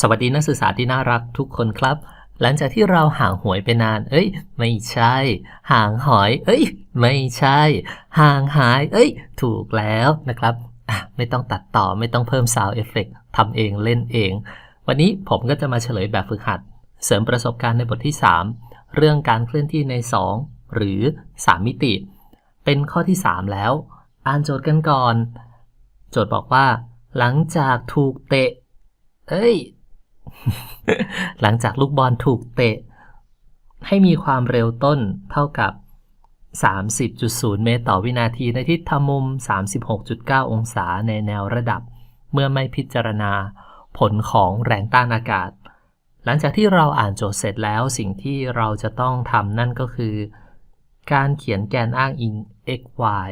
สวัสดีนักศึกษาที่น่ารักทุกคนครับ หลังจากที่เราห่างหวยไปนาน เอ้ย ไม่ใช่ ห่างหอย เอ้ย ไม่ใช่ ห่างหาย เอ้ย ถูกแล้วนะครับไม่ต้องตัดต่อไม่ต้องเพิ่มซาวเอฟเฟกทำเองเล่นเอง วันนี้ผมก็จะมาเฉลยแบบฝึกหัด เสริมประสบการณ์ในบทที่ 3 เรื่องการเคลื่อนที่ใน 2 หรือ 3 มิติ เป็นข้อที่ 3 แล้ว อ่านโจทย์กันก่อน โจทย์บอกว่า หลังจากถูกเตะ เอ้ย หลังจากลูกบอลถูกเตะ ให้มีความเร็วต้นเท่ากับ 30.0 เมตรต่อวินาทีในทิศทางมุม 36.9 องศาในแนวระดับ เมื่อไม่พิจารณาผลของแรงต้านอากาศ หลังจากที่เราอ่านโจทย์เสร็จแล้วสิ่งที่เราจะต้องทำนั่นก็คือ การเขียนแกนอ้างอิง x y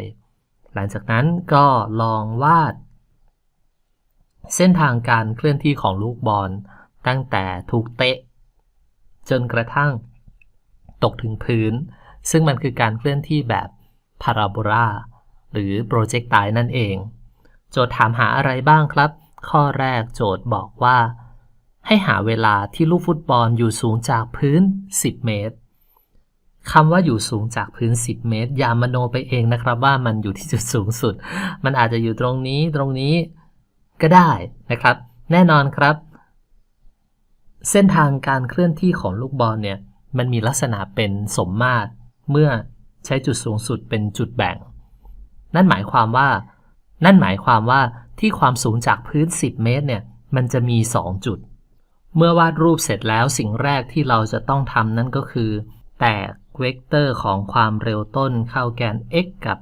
หลังจากนั้นก็ลองวาด เส้นทางการเคลื่อนที่ของลูกบอล ตั้งแต่ถูกเตะ จนกระทั่ง ตกถึงพื้น ซึ่งมันคือการเคลื่อนที่แบบพาราโบลาหรือโปรเจกต์ไตนั่นเอง โจทย์ถามหาอะไรบ้างครับ ข้อแรกโจทย์บอกว่า ให้หาเวลาที่ลูกฟุตบอลอยู่สูงจากพื้น 10 เมตรคำว่าอยู่สูงจากพื้น 10 เมตร อย่ามโนไปเองนะครับว่ามันอยู่ที่จุดสูงสุด มันอาจจะอยู่ตรงนี้ตรงนี้ก็ได้นะครับ แน่นอนครับ เส้นทางการเคลื่อนที่ของลูกบอลเนี่ยมันมีลักษณะเป็นสมมาตรเมื่อใช้จุดสูงสุดเป็นจุดแบ่ง นั่นหมายความว่า นั่นหมายความว่าที่ความสูงจากพื้น 10 เมตรเนี่ยมันจะมี 2 จุด เมื่อวาดรูปเสร็จแล้วสิ่งแรกที่เราจะต้องทำนั่นก็คือ แตกเวกเตอร์ของความเร็วต้นเข้าแกน x กับ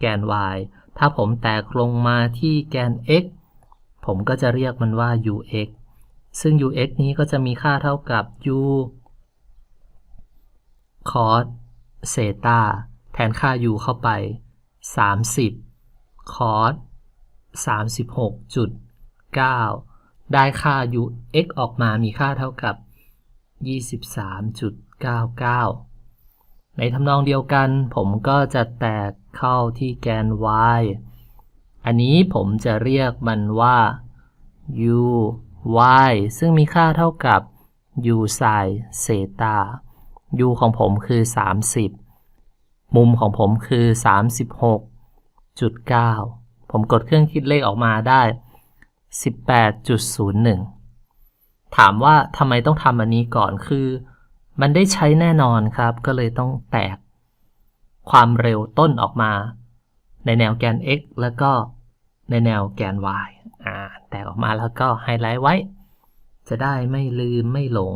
แกน y ถ้าผมแตกลงมาที่แกน x ผมก็จะเรียกมันว่า ux ซึ่ง ux นี้ก็จะมีค่าเท่ากับ u cos เซตาแทนค่า u เข้าไป 30 cos 36.9 ได้ค่า ux ออกมามีค่าเท่ากับ 23.99 ในทำนองเดียวกันผมก็จะแตกเข้าที่แกน y อันนี้ผมจะเรียกมันว่า u y ซึ่งมีค่าเท่ากับ u sin เซตา u ของผมคือ 30 มุมของผมคือ 36.9 ผมกดเครื่องคิดเลขออกมาได้ 18.01 ถามว่าทำไมต้องทำอันนี้ก่อนคือ มันได้ใช้แน่นอนครับ ก็เลยต้องแตกความเร็วต้นออกมา ในแนวแกน x แล้วก็ ในแนวแกน y อ่าแตกออกมาแล้วก็ไฮไลท์ไว้ จะได้ไม่ลืมไม่หลง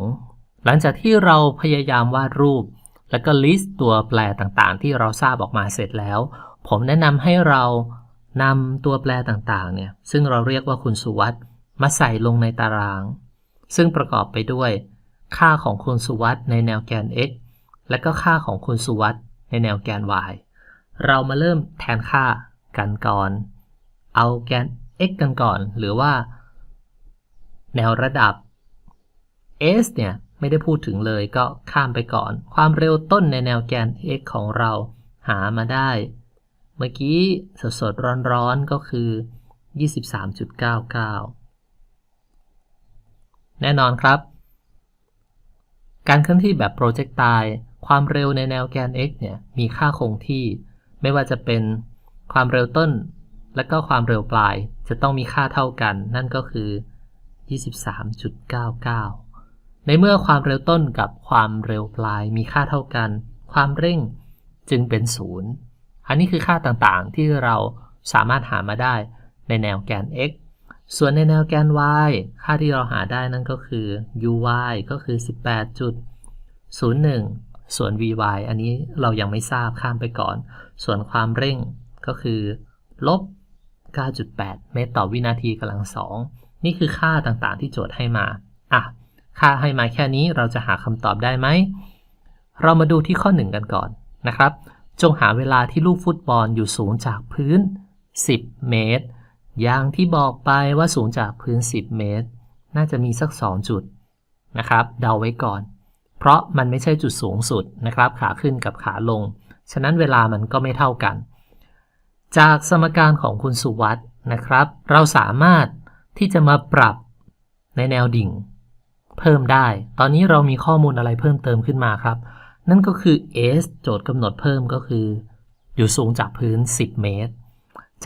หลังจากที่เราพยายามวาดรูป แล้วก็ลิสต์ตัวแปรต่างๆ ที่เราทราบออกมาเสร็จแล้ว ผมแนะนำให้เรานำตัวแปรต่างๆ เนี่ย ซึ่งเราเรียกว่าคุณสุวัตมาใส่ลงในตาราง ซึ่งประกอบไปด้วย ค่าของคุณสุวัตในแนวแกน x และก็ค่าของคุณสุวัตในแนวแกน y เรามาเริ่มแทนค่ากันก่อน เอาแกน x กันก่อน หรือว่า แนวระดับ s เนี่ยไม่ได้พูดถึงเลยก็ข้ามไปก่อน ความเร็วต้นในแนวแกน x ของเราหามาได้ เมื่อกี้สดๆร้อนๆก็คือ 23.99 แน่นอนครับ การเคลื่อนที่แบบโปรเจกต์ตายความเร็วในแนวแกน x เนี่ยมีค่าคงที่ ไม่ว่าจะเป็นความเร็วต้น และก็ความเร็วปลายจะต้องมีค่าเท่ากัน นั่นก็คือ 23.99 ในเมื่อความเร็วต้นกับความเร็วปลายมีค่าเท่ากัน ความเร่งจึงเป็นศูนย์อันนี้คือค่าต่างๆที่เราสามารถหามาได้ในแนวแกน x ส่วนในแนวแกน y ค่าที่เราหาได้นั่นก็คือ uy ก็คือ 18.01 ส่วน vy อันนี้เรายังไม่ทราบข้ามไปก่อน ส่วนความเร่งก็คือ ลบ 9.8 เมตรต่อวินาทีกำลังสองนี่คือค่าต่างๆที่โจทย์ให้มา อะ ค่าให้มาแค่นี้เราจะหาคำตอบได้ไหม เรามาดูที่ข้อ 1 กันก่อนนะครับ จงหาเวลาที่ลูกฟุตบอลอยู่สูงจากพื้น 10 เมตร อย่างที่บอกไปว่าสูงจากพื้น 10 เมตร น่าจะมีสัก 2 จุดนะครับ เดาไว้ก่อน เพราะมันไม่ใช่จุดสูงสุดนะครับ ขาขึ้นกับขาลง ฉะนั้นเวลามันก็ไม่เท่ากัน จากสมการของคุณสุวัตนะครับ เราสามารถที่จะมาปรับในแนวดิ่ง เพิ่มได้ ตอนนี้เรามีข้อมูลอะไรเพิ่มเติมขึ้นมาครับ นั่นก็คือ s โจทย์กำหนดเพิ่มก็คือ อยู่สูงจากพื้น 10 เมตร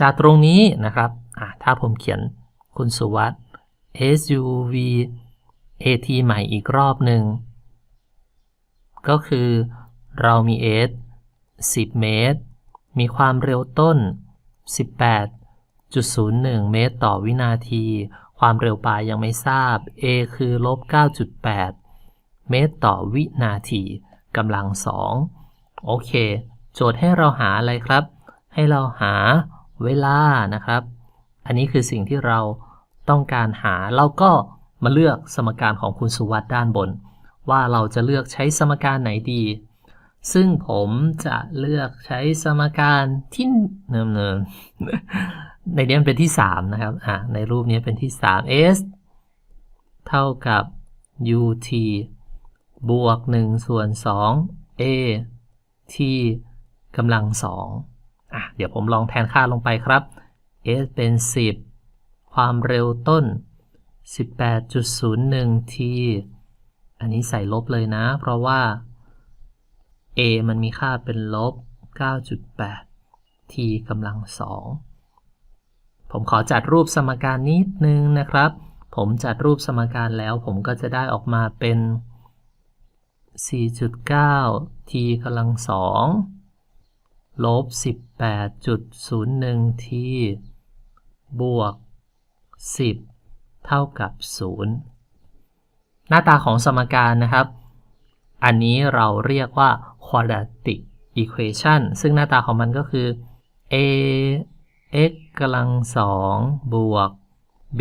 จากตรงนี้นะครับถ้าผมเขียนคุณสุวัสด์ SUV AT ใหม่อีกรอบหนึ่ง ก็คือเรามี S 10 เมตร มีความเร็วต้น 18.01 เมตรต่อวินาที ความเร็วปลายยังไม่ทราบ A คือลบ 9.8 เมตรต่อวินาทีกำลังสองโอเค โจทย์ให้เราหาอะไรครับ ให้เราหาเวลานะครับ อันนี้คือสิ่งที่เราต้องการหา เราก็มาเลือกสมการของคุณสุวัสด์ด้านบน ว่าเราจะเลือกใช้สมการไหนดี ซึ่งผมจะเลือกใช้สมการที่เนิมๆในนี้มันเป็นที่ 3 นะครับ อะ ในรูปนี้เป็นที่ 3 s เท่ากับ ut บวก 1 ส่วน 2 a t กำลัง 2 อะ เดี๋ยวผมลองแทนค่าลงไปครับ s เป็น 10 ความเร็วต้น 18.01 t อันนี้ใส่ลบเลยนะ เพราะว่า a มันมีค่าเป็นลบ 9.8 t กำลัง 2 ผมขอจัดรูปสมการนิดนึงนะครับ ผมจัดรูปสมการแล้วผมก็จะได้ออกมาเป็น 4.9 t กำลัง 2 ลบ 18.01 t บวก 10 เท่ากับ 0 หน้าตาของสมการนะครับ อันนี้เราเรียกว่า quadratic equation ซึ่งหน้าตาของมันก็คือ a x กำลัง2บวก b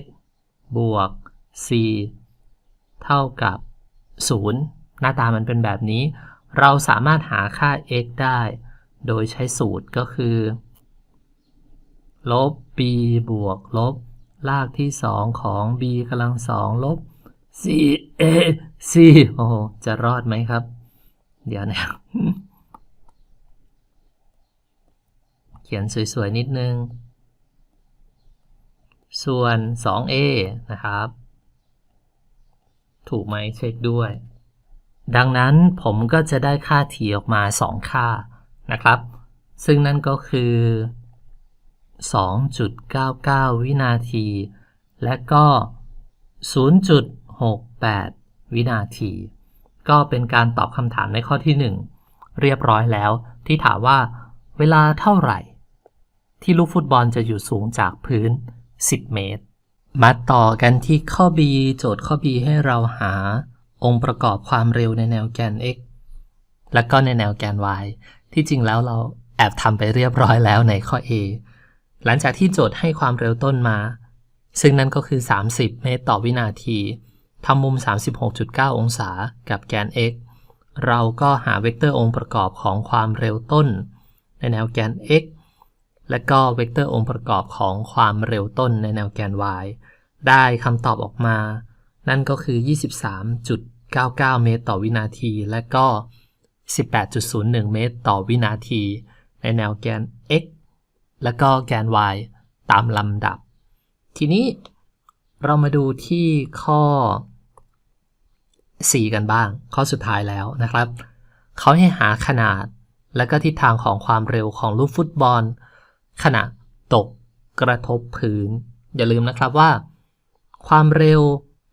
x บวก c เท่ากับ 0 หน้าตามันเป็นแบบนี้ เราสามารถหาค่า x ได้ โดยใช้สูตรก็คือ ลบ b บวกลบ รากที่ 2 ของ b กำลัง2ลบ c a c โอ้จะรอดไหมครับ เดี๋ยวนะเขียนสวยๆ นิดนึง ส่วน 2a นะครับ ถูกไหมเช็คด้วย ดังนั้นผมก็จะได้ค่า t ออกมา 2 ค่านะครับ ซึ่งนั่นก็คือ 2.99 วินาที และก็ 0.68 วินาที ก็เป็นการตอบคำถามในข้อที่ 1 เรียบร้อยแล้ว ที่ถามว่า เวลาเท่าไหร่ ที่ลูกฟุตบอลจะอยู่สูงจากพื้น 10 เมตร มาต่อกันที่ข้อ B โจทย์ข้อ B ให้เราหา องค์ประกอบความเร็วในแนวแกน x และก็ในแนวแกน y ที่จริงแล้วเราแอบทำไปเรียบร้อยแล้วในข้อ A หลังจากที่โจทย์ให้ความเร็วต้นมา ซึ่งนั่นก็คือ 30 เมตรต่อวินาที ทำมุม 36.9 องศากับแกน x เราก็หาเวกเตอร์องค์ประกอบของความเร็วต้น ในแนวแกน x และก็เวกเตอร์องค์ประกอบของความเร็วต้นในแนวแกน y ได้คำตอบออกมา นั่นก็คือ 23.99 เมตรต่อวินาที และก็ 18.01 เมตรต่อวินาที ในแนวแกน x และก็แกน y ตามลำดับ ทีนี้เรามาดูที่ข้อ 4กันบ้าง ข้อสุดท้ายแล้วนะครับ เขาให้หาขนาดและก็ทิศทางของความเร็วของลูกฟุตบอล ขณะตกกระทบพื้น อย่าลืมนะครับว่า ความเร็ว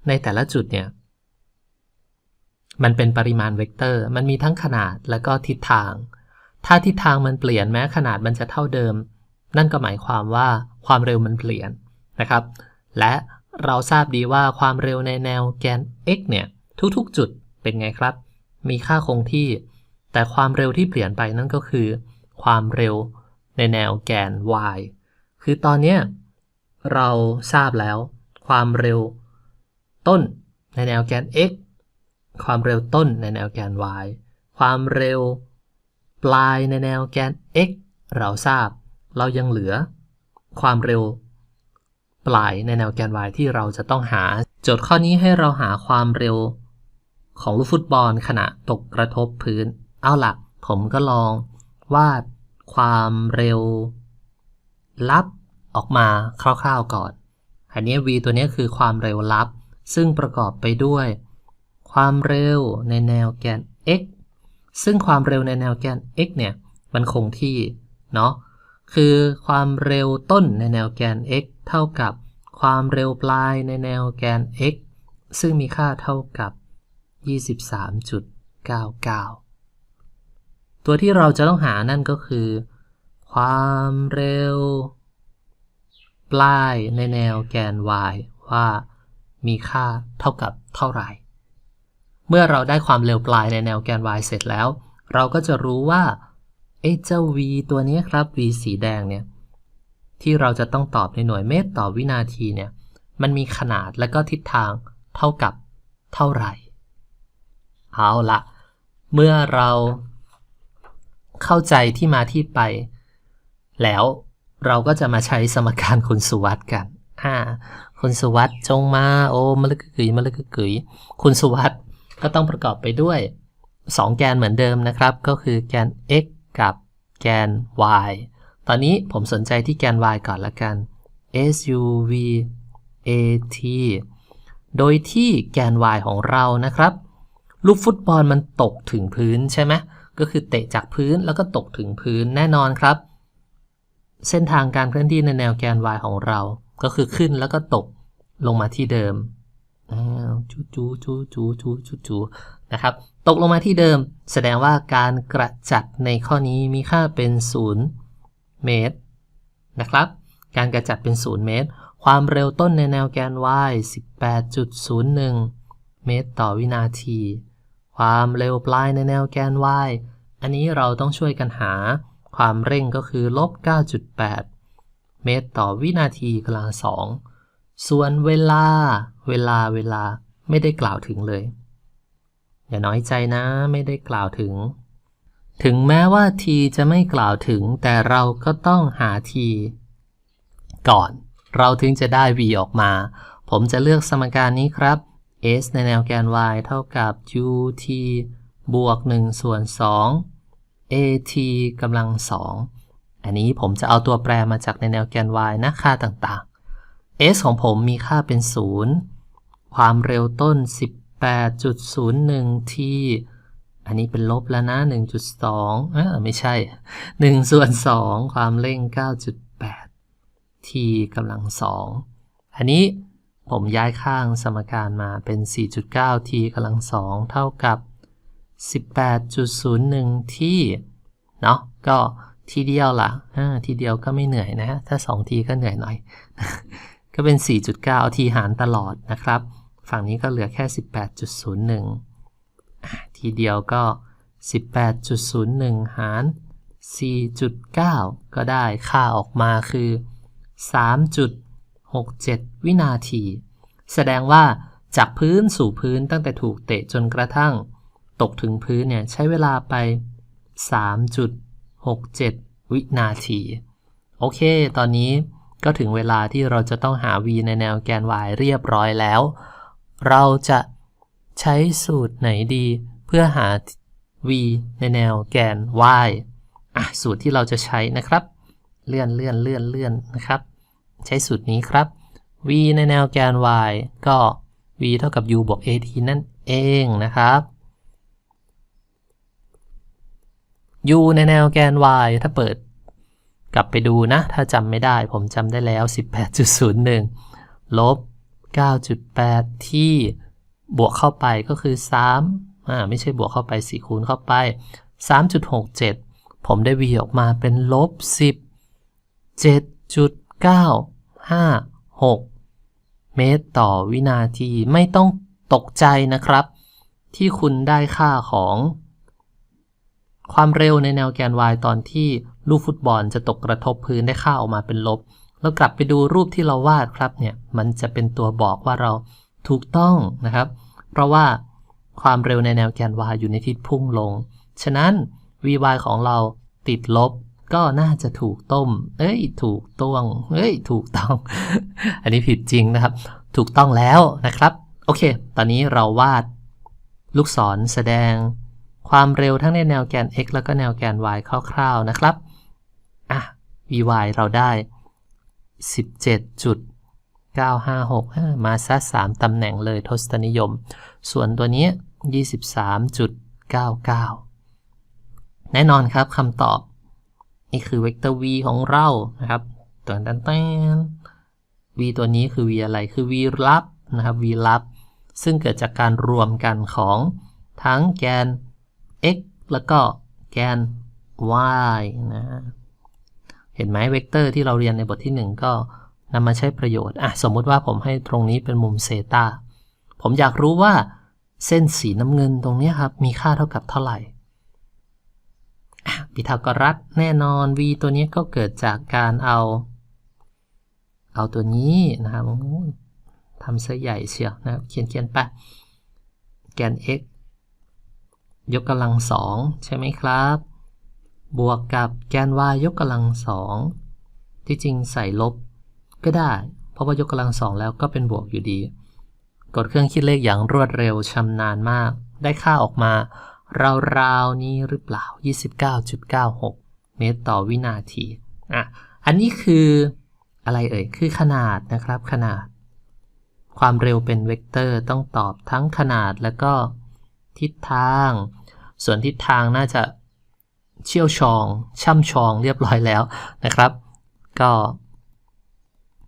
ในแต่ละจุดเนี่ย มันเป็นปริมาณเวกเตอร์ มันมีทั้งขนาดและก็ทิศทาง ถ้าทิศทางมันเปลี่ยนแม้ขนาดมันจะเท่าเดิม นั่นก็หมายความว่าความเร็วมันเปลี่ยนนะครับ และเราทราบดีว่าความเร็วในแนวแกน x เนี่ย ทุกๆ จุดเป็นไงครับ มีค่าคงที่ แต่ความเร็วที่เปลี่ยนไปนั่นก็คือ ความเร็วในแนวแกน y คือตอนนี้เราทราบแล้ว ความเร็วต้นในแนวแกน x ความเร็วต้นในแนวแกน y ความเร็วปลายในแนวแกน x เราทราบ เรายังเหลือ ความเร็ว ปลายในแนวแกน y ที่เราจะต้องหา โจทย์ข้อนี้ให้เราหาความเร็ว ของลูกฟุตบอลขณะตกกระทบพื้น เอาหล่ะผมก็ลองวาดความเร็ว ลับออกมาคร่าวๆก่อน อันนี้ v ตัวนี้คือความเร็วลับ ซึ่งประกอบไปด้วย ความเร็วในแนวแกน x ซึ่งความเร็วในแนวแกน x เนี่ย มันคงที่ เนาะ คือความเร็วต้นในแนวแกน x เท่ากับความเร็วปลายในแนวแกน x ซึ่งมีค่าเท่ากับ 23.99 ตัวที่เราจะต้องหานั่นก็คือ ความเร็ว ปลายในแนวแกน y ว่ามีค่าเท่ากับเท่าไหร่ เมื่อเราได้ความเร็วปลายในแนวแกน y เสร็จแล้ว เราก็จะรู้ว่าเอ้เจ้า v ตัวนี้ครับ v สีแดงเนี่ย ที่เราจะต้องตอบในหน่วยเมตรต่อวินาทีเนี่ย มันมีขนาดและก็ทิศทางเท่ากับเท่าไหร่ เอาละ เมื่อเราเข้าใจที่มาที่ไป แล้วเราก็จะมาใช้สมการคุณสุวัสด์กัน อ่า คุณสุวัสด์จงมาโอ้มะลึกกึ๋ยมะลึกกึ๋ยคุณสุวัสด์ก็ต้องประกอบไปด้วย 2 แกนเหมือนเดิมนะครับ ก็คือแกน x กับแกน y ตอนนี้ผมสนใจที่แกน y ก่อนละกัน suv at โดยที่แกน y ของเรานะครับ ลูกฟุตบอลมันตกถึงพื้นใช่ไหมก็คือเตะจากพื้นแล้วก็ตกถึงพื้นแน่นอนครับ เส้นทางการเคลื่อนที่ในแนวแกน y ของเรา ก็คือขึ้นแล้วก็ตกลงมาที่เดิมจูจูจูจูจูจูจูนะครับ ตกลงมาที่เดิม แสดงว่าการกระจัดในข้อนี้มีค่าเป็น 0 เมตรนะครับ การกระจัดเป็น 0 เมตร ความเร็วต้นในแนวแกน y 18.01 เมตรต่อวินาที ความเร็วปลายในแนวแกน y อันนี้เราต้องช่วยกันหา ความเร่งก็คือลบ 9.8 เมตรต่อวินาทีกำลังสองส่วนเวลา เวลาเวลาไม่ได้กล่าวถึงเลย อย่าน้อยใจนะไม่ได้กล่าวถึง ถึงแม้ว่า t จะไม่กล่าวถึง แต่เราก็ต้องหา t ก่อน เราถึงจะได้ v ออกมา ผมจะเลือกสมการนี้ครับ s ในแนวแกน y เท่ากับ ut บวก 1 ส่วน 2 at กำลัง 2 อันนี้ผมจะเอาตัวแปรมาจากในแนวแกน y นะค่าต่างๆ s ของผมมีค่าเป็น 0 ความเร็วต้น 18.01 t อันนี้เป็นลบแล้วนะ 1.2เออไม่ใช่ 1 ส่วน 2 ความเร่ง 9.8 t กำลัง 2 อันนี้ ผมย้ายข้างสมการมาเป็น 4.9 t กำลัง2เท่ากับ 18.01ที่เนาะก็ทีเดียวละ่ะทีเดียวก็ไม่เหนื่อยนะ ถ้า 2 ทีก็เหนื่อยหน่อย ก็เป็น 4.9 ทีหารตลอดนะครับ ฝั่งนี้ก็เหลือแค่ 18.01 ทีเดียวก็ 18.01 หาร 4.9 ก็ได้ค่าออกมาคือ 3. 6-7 วินาที แสดงว่าจากพื้นสู่พื้นตั้งแต่ถูกเตะจนกระทั่ง ตกถึงพื้นเนี่ยใช้เวลาไป 3.67 วินาที โอเค ตอนนี้ก็ถึงเวลาที่เราจะต้องหา v ในแนวแกน y เรียบร้อยแล้ว เราจะใช้สูตรไหนดี เพื่อหา v ในแนวแกน y อะสูตรที่เราจะใช้นะครับ เลื่อนเลื่อนเลื่อนเลื่อนนะครับ ใช้สูตรนี้ครับ v ในแนวแกน y ก็ v เท่ากับ u บวก at นั่นเองนะครับ u ในแนวแกน y ถ้าเปิดกลับไปดูนะ ถ้าจำไม่ได้ผมจำได้แล้ว 18.01 ลบ 9.8 ที่บวกเข้าไปก็คือ 3 อ่า ไม่ใช่บวกเข้าไป4คูณเข้าไป 3.67 ผมได้ v ออกมาเป็นลบ 10 956 เมตรต่อวินาทีไม่ต้องตกใจนะครับ ที่คุณได้ค่าของความเร็วในแนวแกน y ตอนที่ลูกฟุตบอลจะตกกระทบพื้นได้ค่าออกมาเป็นลบ แล้วกลับไปดูรูปที่เราวาดครับเนี่ยมันจะเป็นตัวบอกว่าเราถูกต้องนะครับ เพราะว่าความเร็วในแนวแกน y อยู่ในทิศพุ่งลง ฉะนั้น vy ของเราติดลบ ก็น่าจะถูกต้ม เอ้ย ถูกต้องเอ้ย ถูกต้อง อันนี้ผิดจริงนะครับ ถูกต้องแล้วนะครับ โอเค ตอนนี้เราวาดลูกศรแสดงความเร็วทั้งในแนวแกน x แล้วก็แนวแกน y คร่าวๆนะครับ อะ vy เราได้ 17.956ามาซะ3ตำแหน่งเลยทศนิยม ส่วนตัวนี้ 23.99 แน่นอนครับคำตอบ นี่คือเวกเตอร์ v ของเรานะครับตัวตันตัน v ตัวนี้คือ v อะไรคือ v ลับนะครับ v ลับ ซึ่งเกิดจากการรวมกันของทั้งแกน x แล้วก็แกน y นะเห็นไหมเวกเตอร์ที่เราเรียนในบทที่ 1 ก็นำมาใช้ประโยชน์อะสมมุติว่าผมให้ตรงนี้เป็นมุมเซตาผมอยากรู้ว่าเส้นสีน้ำเงินตรงนี้ครับ มีค่าเท่ากับเท่าไหร่ ปิทากรัสแน่นอน v ตัวนี้ก็เกิดจากการเอา เอาตัวนี้นะครับทำซะใหญ่เชียวนะเขียนเขียนไปแกน x ยกกำลังสองใช่ไหมครับ บวกกับแกน y ยกกำลังสองที่จริงใส่ลบก็ได้ เพราะว่ายกกำลังสองแล้วก็เป็นบวกอยู่ดี กดเครื่องคิดเลขอย่างรวดเร็วชำนาญมาก ได้ค่าออกมา ราวๆนี้หรือเปล่า 29.96 เมตรต่อวินาทีอะอันนี้คืออะไรเอ่ย คือขนาดนะครับขนาด ความเร็วเป็นเวกเตอร์ต้องตอบทั้งขนาดแล้วก็ทิศทาง ส่วนทิศทางน่าจะเชี่ยวชอง ช่ำชองเรียบร้อยแล้วนะครับ ก็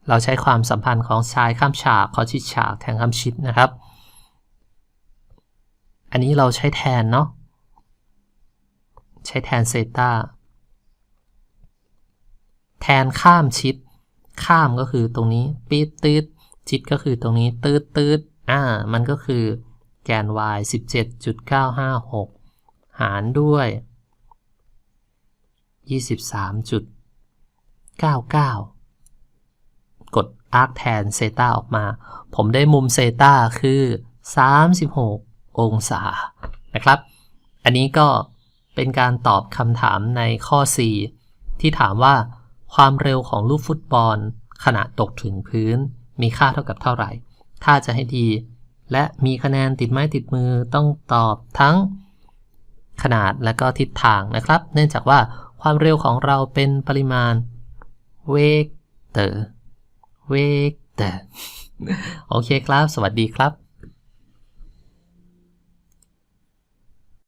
เราใช้ความสัมพันธ์ของชายข้ามฉากขอชิดฉากแทงข้ามชิดนะครับ อันนี้เราใช้แทนเนาะ ใช้แทนเซตาแทนข้ามชิด ข้ามก็คือตรงนี้ปีดตืดชิดก็คือตรงนี้ตืดตืดอ่า มันก็คือแกน y 17.956 หารด้วย 23.99 กดอาร์คแทนเซตาออกมา ผมได้มุมเซตาคือ 36 องศานะครับ อันนี้ก็เป็นการตอบคำถามในข้อ4ที่ถามว่า ความเร็วของลูกฟุตบอล ขณะตกถึงพื้น มีค่าเท่ากับเท่าไหร่ ถ้าจะให้ดี และมีคะแนนติดไม้ติดมือต้องตอบทั้งขนาดและก็ทิศทางนะครับ เนื่องจากว่าความเร็วของเราเป็นปริมาณเวกเตอร์เวกเตอร์โอเคครับ สวัสดีครับ